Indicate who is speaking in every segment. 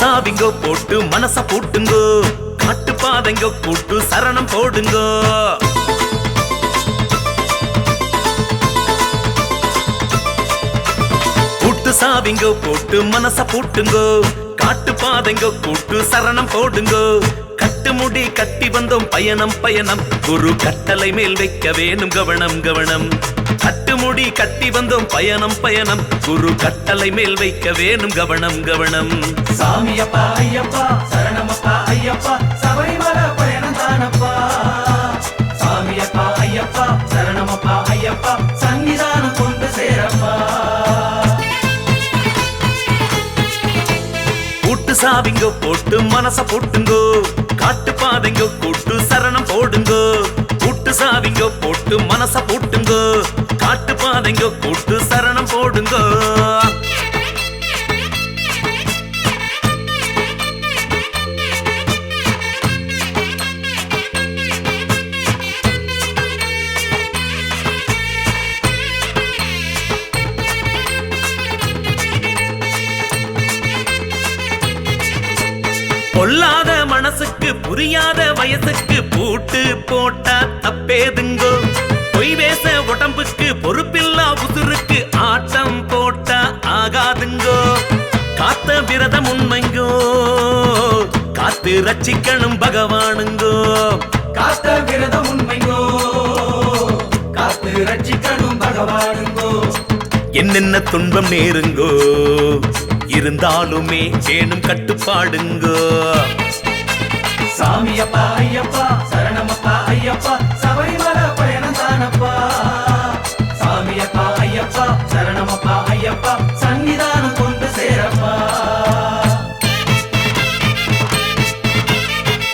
Speaker 1: சாவிங்கோ போட்டு மனச பூட்டுங்கோ. காட்டு பாதைங்கோ போட்டு சரணம் போடுங்கோ. கூட்டு சாவிங்கோ போட்டு மனச பூட்டுங்கோ. காட்டு பாதைங்கோ போட்டு சரணம் போடுங்கோ. கட்டுமுடி கட்டி வந்தோம் பயணம் பயணம். ஒரு கட்டளை மேல் வைக்க வேணும் கவனம் கவனம். கட்டு முடி கட்டி வந்தோம் பயணம் பயணம். குரு கட்டளை மேல் வைக்க வேணும் கவனம் கவனம்.
Speaker 2: சாமியப்பா ஐயப்பா சரணமப்பா ஐயப்பா சபரிமலை பயணம் தானப்பா. சாமியப்பா ஐயப்பா சரணமப்பா ஐயப்பா சன்னிதானம் கொண்டு சேரப்பா.
Speaker 1: கூட்டு சாவிங்கோ போட்டு மனச போட்டுங்கோ. காட்டு பாதைங்கோ கூட்டு சரணம் போடுங்கோ. போட்டு சாவிங்க போட்டு மனச போட்டுங்க. காட்டு பாதைங்க கூட்டு சரணம் போடுங்க. பொல்லாத மனசுக்கு புரியாத வயசுக்கு பூட்டு போட்ட ஏதுங்கோ? பொய் பேச உடம்புக்கு பொறுப்பில்லா உசுருக்கு ஆட்டம் போட்டா ஆகாதுங்கோ? காத்த விரதம் உண்மைங்கோ? காத்து ரச்சிக்கணும் பகவானுங்கோ.
Speaker 2: காத்த விரதம் உண்மைங்கோ? காத்து ரச்சிக்கணும் பகவானுங்கோ.
Speaker 1: என்னென்ன துன்பம் நேருங்கோ? இருந்தாலுமே வேணும் கட்டுப்பாடுங்கோ.
Speaker 2: சாமியப்பா ஐயப்பா சரணமப்பா. ஐயப்பா சபரிமலை பயணம் தானப்பா. சாமியப்பா ஐயப்பா சரணமப்பா ஐயப்பா சன்னிதானம் கொண்டு சேரப்பா.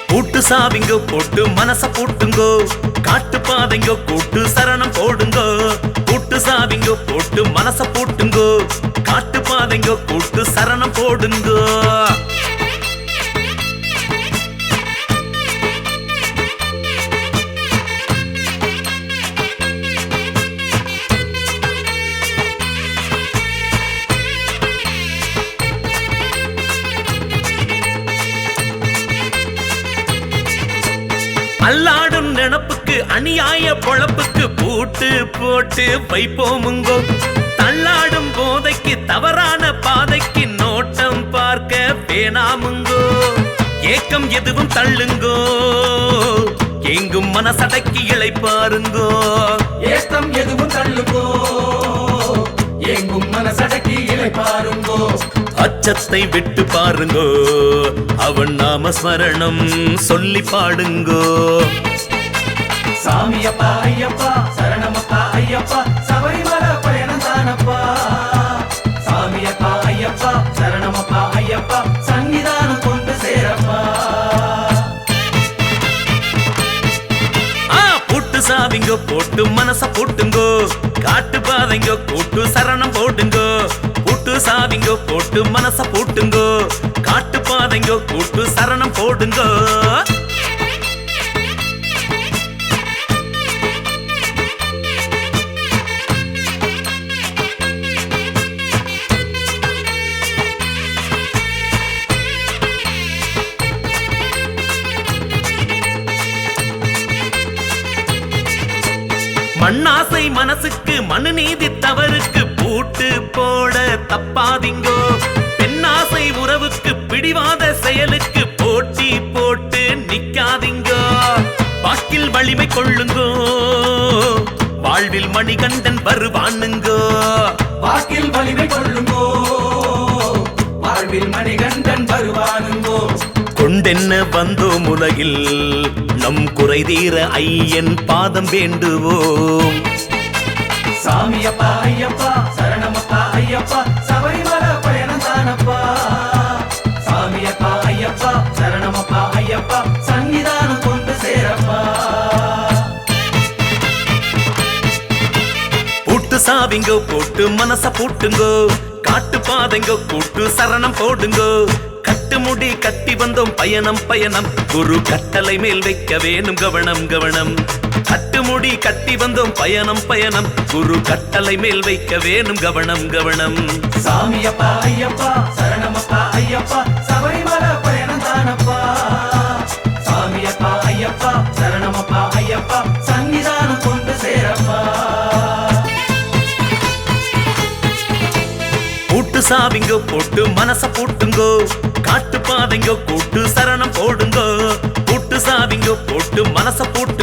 Speaker 1: கூட்டு சாவிங்க போட்டு மனச போட்டுங்கோ. காட்டு பாதைங்க கூட்டு சரணம் போடுங்கோ. கூட்டு சாவிங்க போட்டு மனச போட்டுங்கோ. காட்டு பாதைங்க கூட்டு சரணம் போடுங்கோ. பொழப்புக்கு அநியாய பொழப்புக்கு பூட்டு போட்டு வைப்போமுங்கோ. தள்ளாடும் போதைக்கு தவறான பாதைக்கு நோட்டம் பார்க்க வேணாமுங்கோ. ஏக்கம் எதுவும் தள்ளுங்கோ. எங்கும் மனசடக்கி பாருங்கோ.
Speaker 2: ஏக்கம் எதுவும் தள்ளுங்கோ. எங்கும் மனசடக்கி இலை பாருங்கோ.
Speaker 1: அச்சத்தை விட்டு பாருங்கோ. அவன் நாம ஸ்மரணம் சொல்லி பாடுங்கோ.
Speaker 2: சாமியப்பா ஐயப்பா சரணமப்பா ஐயப்பா சபரிமல பயணம் தானப்பா. சாமியப்பா ஐயப்பா சரணமப்பா ஐயப்பா சன்னிதானம் கொண்டு சேரப்பா.
Speaker 1: போட்டு சாவிங்க போட்டு மனச போட்டுங்கோ. காட்டு பாதைங்க கூட்டு சரணம் போட்டுங்கோ. கூட்டு சாவிங்க போட்டு மனச போட்டுங்கோ. காட்டு பாதைங்க கூட்டு சரணம் போடுங்கோ. மண்ணாசை மனசுக்கு மனு நீதி தவறுக்கு பூட்டு போட தப்பாதீங்கோ. பெண்ணாசை உறவுக்கு பிடிவாத செயலுக்கு போட்டி போட்டு நிக்காதீங்கோ. வாக்கில் வலிமை கொள்ளுங்கோ. வாழ்வில் மணிகண்டன் வருவானுங்கோ.
Speaker 2: வாக்கில் வலிமை கொள்ளுங்கோ. வாழ்வில் மணிகண்டன் வருவானுங்கோ.
Speaker 1: கொண்டென்ன வந்தோம் உலகில் நம் குறை தீர ஐயன் பாதம் வேண்டுவோம்.
Speaker 2: சாமியப்பா ஐயப்பா சரணமப்பா ஐயப்பா சபரிமலை பயணம் தானப்பா. சாமியப்பா ஐயப்பா சரணமப்பா ஐயப்பா சன்னிதானம் கொண்டு சேரப்பா.
Speaker 1: பூட்டு சாவிங்க போட்டு மனச போட்டுங்கோ. காட்டு பாதைங்க கூட்டு சரணம் போடுங்கோ. கட்டு முடி கட்டி வந்தோம் பயணம் பயணம். குரு கட்டளை மேல் வைக்க வேணும் கவனம் கவனம். கட்டுமுடி கட்டி வந்தோம் பயணம் பயணம். குரு கட்டளை மேல் வைக்க வேணும் கவனம் கவனம்.
Speaker 2: சாமியப்பா ஐயப்பா சரணமப்பா ஐயப்பா. சபரிமலை பயணம் தானப்பா. சாமியப்பா ஐயப்பா சரணமப்பா ஐயப்பா. சன்னிதானம் கொண்டு சேரப்பா.
Speaker 1: பூட்டு சாவிங்கோ போட்டு மனச பூட்டுங்கோ. காட்டு பாதைங்க கூட்டு சரணம் போடுங்க. கூட்டு சாவிங்க போட்டு மனச போட்டு